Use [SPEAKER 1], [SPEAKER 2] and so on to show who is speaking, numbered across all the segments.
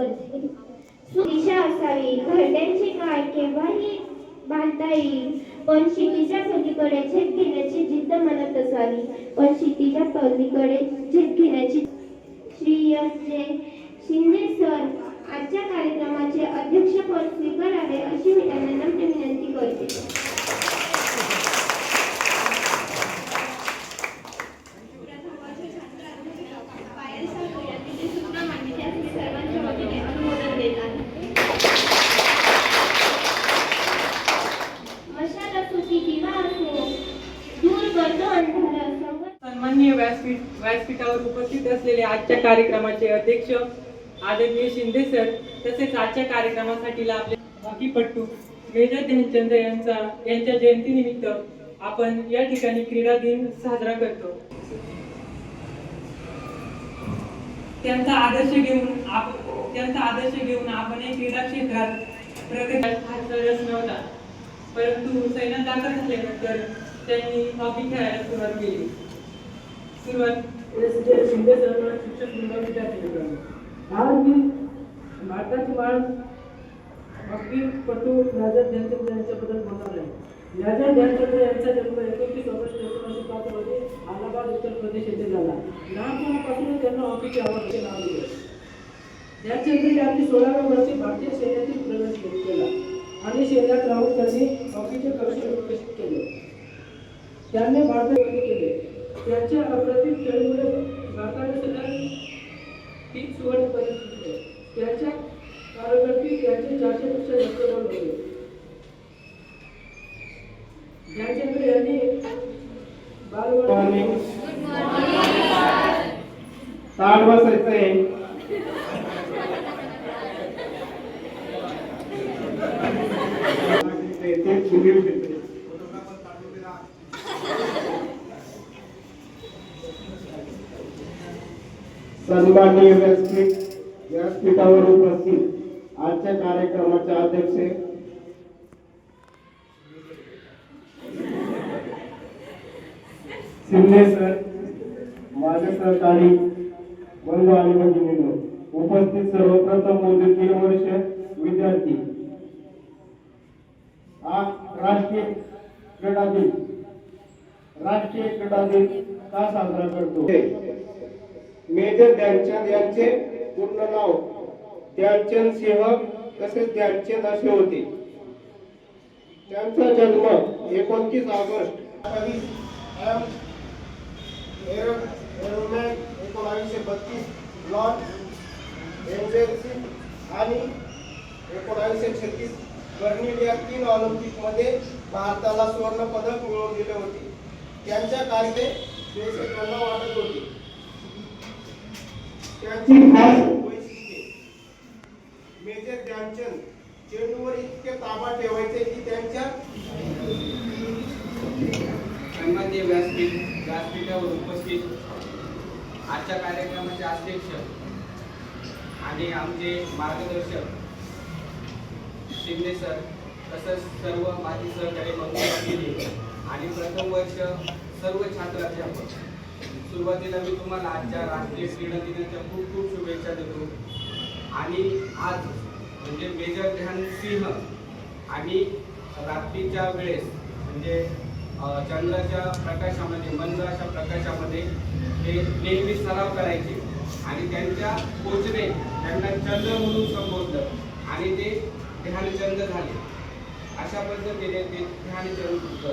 [SPEAKER 1] करते हैं दिशा असावी घरट्यांची काय केव्हाही बांधता येईल पण शेतीच्या पलीकडे झेप घेण्याची जिद्द मनात असावी. पण शेतीच्या पलीकडे झेप घेण्याची श्री एस जे शिंदे सर आजच्या कार्यक्रमाचे अध्यक्षपद स्वीकारावे अशी मी त्यांना नम्र विनंती करते सर्वांच्या वतीने अनुमोदन देत आहे मशाल असो की दिवा असो दूर करतो अंधार संग
[SPEAKER 2] सन्माननीय व्यासपीठ व्यासपीठावर उपस्थित असलेले आजच्या कार्यक्रमाचे अध्यक्ष आदरणीय शिंदे सर तसेच आजच्या कार्यक्रमासाठी लाभले हॉकीपट्टू मेजर ध्यानचंद यांचा यांच्या जयंतीनिमित्त आपण या ठिकाणी क्रीडा दिन साजरा करतो. त्यांचा आदर्श घेऊन आप त्यांचा आदर्श घेऊन आपण या क्रीडा क्षेत्रात प्रगती हा रस नव्हता. परंतु सैन्यात दाखल झाल्यानंतर त्यांनी हॉकी खेळायला सुरुवात केली. सुरुवात
[SPEAKER 3] शिंदे सर शिक्षक विद्यार्थी आज मी भारताची मान हॉकीपटू राजा ध्यानचंद्र यांच्याबद्दल बोलणार आहे. राजा ध्यानचंद्र यांचा जन्म एकोणतीस ऑगस्ट एकोणीसशे पाच मध्ये अलाहाबाद उत्तर प्रदेश येथे झाला. लहानपणापासूनच त्यांना हॉकीची आवड असे नाव दिले. ध्यानचंद्र यांनी सोळाव्या वर्षी भारतीय सैन्यातील प्रवेश केला आणि सैन्यात राहून त्यांनी हॉकीचे कौशल्य विकसित केले. त्यांनी भारतात केले. त्यांच्या अप्रतिम खेळीमुळे भारताने सध्या तीन सुवर्ण पदक जिंकले. त्यांच्या कारकिर्दीत त्यांचे चारशेपेक्षा जास्त बॉल होते ध्यानचंद्र यांनी बालवडी
[SPEAKER 4] ताट बसायचंय. ते सुनील सन्माननीय व्यासपीठ व्यासपीठावर उपस्थित. आजच्या कार्यक्रमाचे अध्यक्ष. शिंदे सर माझे सहकारी बंधू आणि भगिनींनो उपस्थित सर्वप्रथम मोदी तीन वर्ष विद्यार्थी. हा राष्ट्रीय क्रीडा दिन. राष्ट्रीय क्रीडा दिन का साजरा करतो? मेजर ध्यानचंद यांचे पूर्ण नाव. ध्यानचंद सिंह तसेच ध्यानचंद असे होते. त्यांचा जन्म एकोणतीस ऑगस्ट एकोणावीसशे बत्तीस लॉर्ड एंजेल्सी आणि एकोणावीसशे छत्तीस बर्निल या तीन ऑलिम्पिकमध्ये भारताला सुवर्ण पदक मिळवून दिले होते. त्यांच्या कारणे वाटत होती. त्यांची खास वैशिष्ट्ये. मेजर ध्यानचंद चेंडूवर इतके ताबा ठेवायचे की त्यांच्या
[SPEAKER 5] सन्मान्य व्यासपीठ व्यासपीठावर उपस्थित आजच्या कार्यक्रमाचे अध्यक्ष आणि आमचे मार्गदर्शक शिंदे सर तसंच सर्व माझी सहकारी मंगळ आणि प्रथम वर्ष सर्व छात्राध्यापक सुरुवातीला मी तुम्हाला आजच्या राष्ट्रीय क्रीडा दिनाच्या खूप खूप शुभेच्छा देतो. आणि आज म्हणजे मेजर ध्यान सिंह आणि रात्रीच्या वेळेस म्हणजे चंद्राच्या प्रकाशामध्ये मंद अशा प्रकाशामध्ये ते नेहमी सराव करायचे. आणि त्यांच्या कोचने त्यांना चंद्र म्हणून संबोधलं आणि ते ध्यानचंद झाले. अशा पद्धतीने ते ध्यानचंद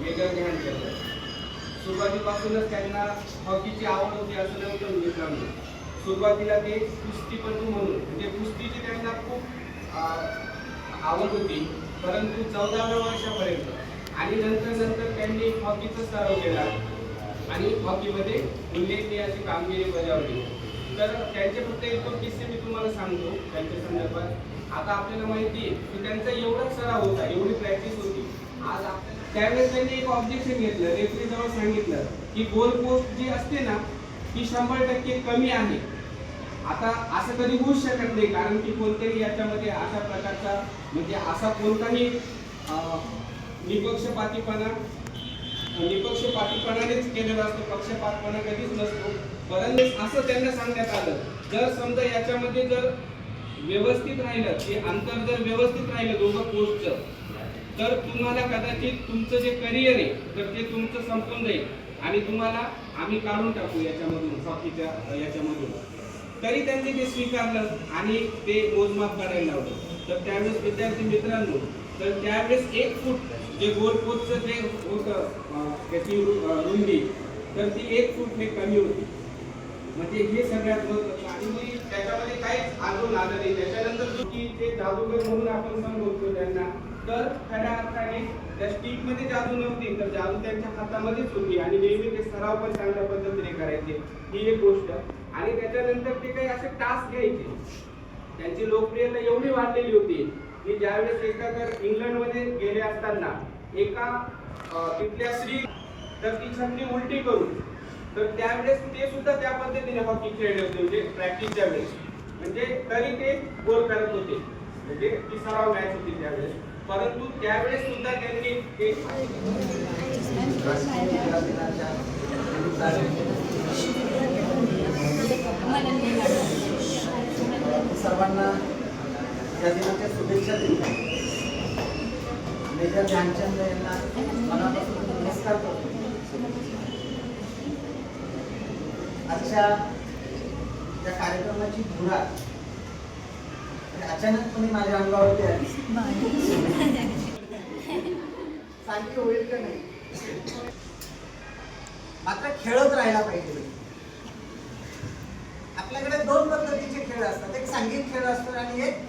[SPEAKER 5] मेजर ध्यानचंद. सुरुवातीपासूनच त्यांना हॉकीची आवड होती असं नव्हतं मित्रांनो सुरुवातीला ते कुस्तीपटू म्हणून म्हणजे कुस्तीची त्यांना खूप आवड होती परंतु चौदाव्या वर्षापर्यंत आणि नंतर नंतर त्यांनी हॉकीचा सराव केला आणि हॉकीमध्ये उल्लेखनीय अशी कामगिरी बजावली. तर त्यांचे फक्त एक दोन किस्से मी तुम्हाला सांगतो त्यांच्या संदर्भात. आता आपल्याला माहिती आहे की त्यांचा एवढा सराव होता एवढी प्रॅक्टिस होती. आज आपल्याला त्यावेळेस त्यांनी एक ऑब्जेक्शन घेतलं रेफरी जवळ सांगितलं की गोल पोस्ट जी असते ना ती शंभर टक्के कमी आहे. आता असं कधी होऊच शकत नाही कारण की कोणत्याही याच्यामध्ये अशा प्रकारचा म्हणजे असा कोणताही निपक्षपातीपणा निपक्षपातीपणानेच केलेला असतो पक्षपातपणा कधीच नसतो. परंतु असं त्यांना सांगण्यात आलं. जर समजा याच्यामध्ये जर व्यवस्थित राहिलं ते अंतर जर व्यवस्थित राहिलं दोघं पोस्टचं तर तुम्हाला कदाचित तुमचं जे करिअर आहे तर ते तुमचं संपून जाईल. आणि तुम्हाला आम्ही काढून टाकू याच्यामधून हॉकीच्या याच्यामधून. तरी त्यांनी ते स्वीकारलं आणि ते मोजमाप करायला लावलं. तर त्यावेळेस विद्यार्थी मित्रांनो तर त्यावेळेस एक फूट जे गोल पोस्टचं जे होतं त्याची रुंदी तर ती एक फूटने कमी होती. म्हणजे हे सगळ्यात महत्वाचं आणि मी त्याच्यामध्ये काहीच आंदोलन आलं नाही. त्याच्यानंतर की ते जादूगर म्हणून आपण संबोधतो त्यांना तर खऱ्या अर्थाने त्या स्टिकमध्ये जादू नव्हती तर जादू त्यांच्या हातामध्येच होती आणि नेहमी ते सराव पण चांगल्या पद्धतीने करायचे. ही एक गोष्ट. आणि त्याच्यानंतर ते काही असे टास्क घ्यायचे. त्यांची लोकप्रियता एवढी वाढलेली होती की ज्यावेळेस एका तर इंग्लंडमध्ये गेले असताना एका तिथल्या स्त्री तर ती छत्री उलटी करून तर त्यावेळेस ते सुद्धा त्या पद्धतीने हॉकी खेळले होते म्हणजे प्रॅक्टिसच्या वेळेस. म्हणजे तरी ते गोल करत होते. म्हणजे ती सराव मॅच होती त्यावेळेस. परंतु त्यावेळेस सुद्धा त्यांनी
[SPEAKER 6] सर्वांना या दिनाच्या शुभेच्छा दिल्या मेजर ध्यानचंद यांना मनापासून नमस्कार करतो. आजच्या त्या कार्यक्रमाची धुरा अचानकपणे माझ्या अंगावरती आली. सारखी होईल का नाही. मात्र खेळत राहायला पाहिजे. आपल्याकडे दोन पद्धतीचे खेळ असतात. एक सांघिक खेळ असतो आणि एक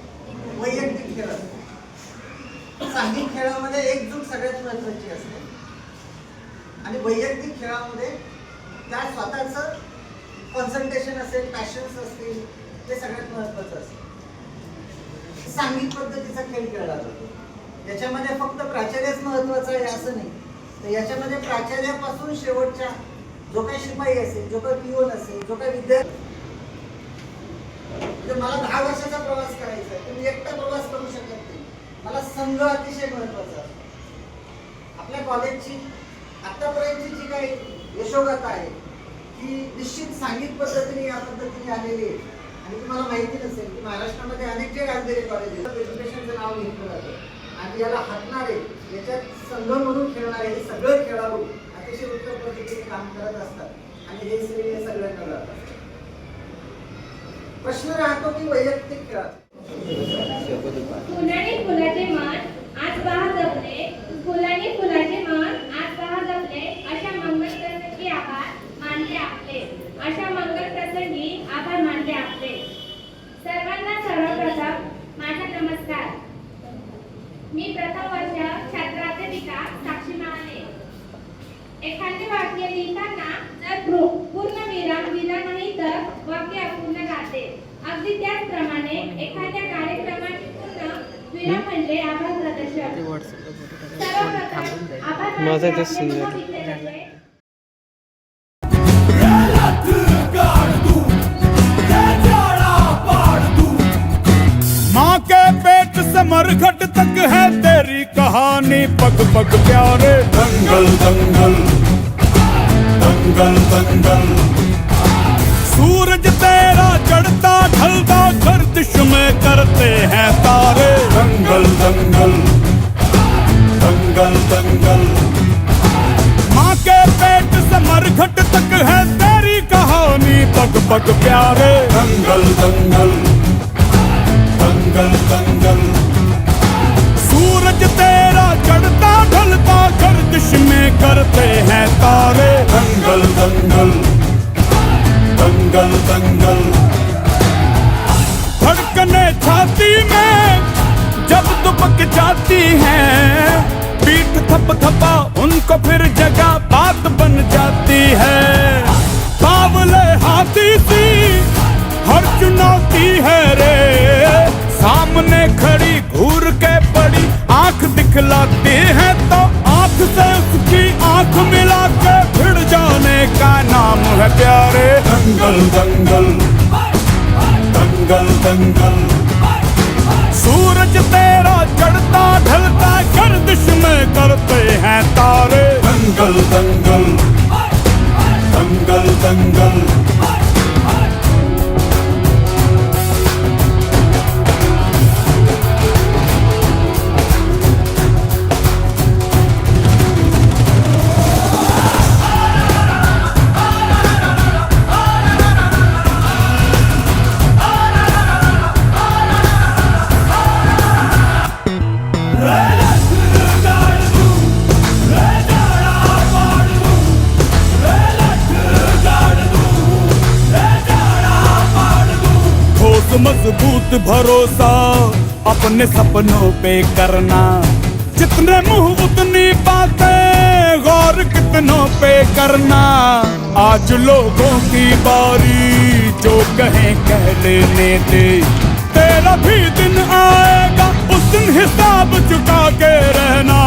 [SPEAKER 6] वैयक्तिक खेळ असतो. सांघिक खेळामध्ये एकजूट सगळ्यात महत्वाची असते. आणि वैयक्तिक खेळामध्ये त्या स्वतःच कॉन्सन्ट्रेशन असेल पॅशन्स असतील ते सगळ्यात महत्वाचं असतं. सांघिक पद्धतीचा खेळ खेळला जातो. याच्यामध्ये फक्त प्राचार्यच महत्त्वाचा आहे असं नाही. तर याच्यामध्ये प्राचार्यापासून शेवटच्या जो काही शिपाई असेल जो काही पिओन असेल जो काही विद्यार्थी म्हणजे मला दहा वर्षाचा प्रवास करायचा आहे तुम्ही एकटा प्रवास करू शकत नाही. मला संघ अतिशय महत्त्वाचा असतो. आपल्या कॉलेजची आतापर्यंतची जी काही यशोगाथा आहे ती निश्चित सांघिक पद्धतीने या पद्धतीने आलेली आहे. आणि तुम्हाला माहिती नसेल की महाराष्ट्रामध्ये अनेक जे गांधीरे कॉलेज आहेत एज्युकेशनचं नाव घेतलं जातं. आणि याला हटणारे याच्यात संघ म्हणून खेळणारे हे सगळे खेळाडू अतिशय उत्तम पद्धतीने काम करत असतात. आणि हे श्रेय सगळ्यांना जातात प्रश्न राहतो की वैयक्तिक खेळात?
[SPEAKER 7] फुलाने फुलाचे मान आज पहा जपले फुलाने फुलाचे मान आज पहा जपले अशा मंगल प्रसंगी आभार मानले आपले अशा मंगल प्रसंगी आभार मानले आपले सर्वांना सर्वप्रथम माझा नमस्कार मी प्रथम वर्ष छात्राध्यपिका साक्षी महाले एखादे वाक्य लिहिताना जर पूर्ण विराम दिला नाही तर वाक्य अपूर्ण अगदी त्याचप्रमाणे एखाद्या कार्यक्रमाची पूर्ण विराम म्हणजे आभार प्रदर्शन. सर्वप्रथम आभार
[SPEAKER 2] माझं
[SPEAKER 8] पेट से मरघट तक है तेरी कहानी। पग पग, प्यारे दंगल दंगल। दंगल दंगल। सूरज तेरा चढ़ता, ढलता, गर्दिश में करते हैं तारे। दंगल दंगल। दंगल दंगल। माँ के पेट से मरघट तक है तेरी कहानी। पग पग, प्यारे दंगल दंगल। तारे दंगल दंगल। दंगल दंगल। धड़कने छाती में जब दुबक जाती है, पीठ थप थपा, उनको फिर जगह बात बन जाती है। बावले हाथी सी हर चुनौती है रे। सामने खड़ी घूर के पड़ी आँख दिखलाती है तो आँख से उसकी आँख मिला है प्यारे। दंगल दंगल। दंगल दंगल। सूरज तेरा चढ़ता ढलता गर्दिश में करते हैं तारे। दंगल दंगल। दंगल दंगल। ठोस मजबूत भरोसा अपने सपनों पे करना। जितने मुंह उतनी बातें गौर कितनों पे करना। आज लोगों की बारी जो कहें कह लेने दे। तेरा भी दिन आएगा उस दिन हिसाब चुका के रहना।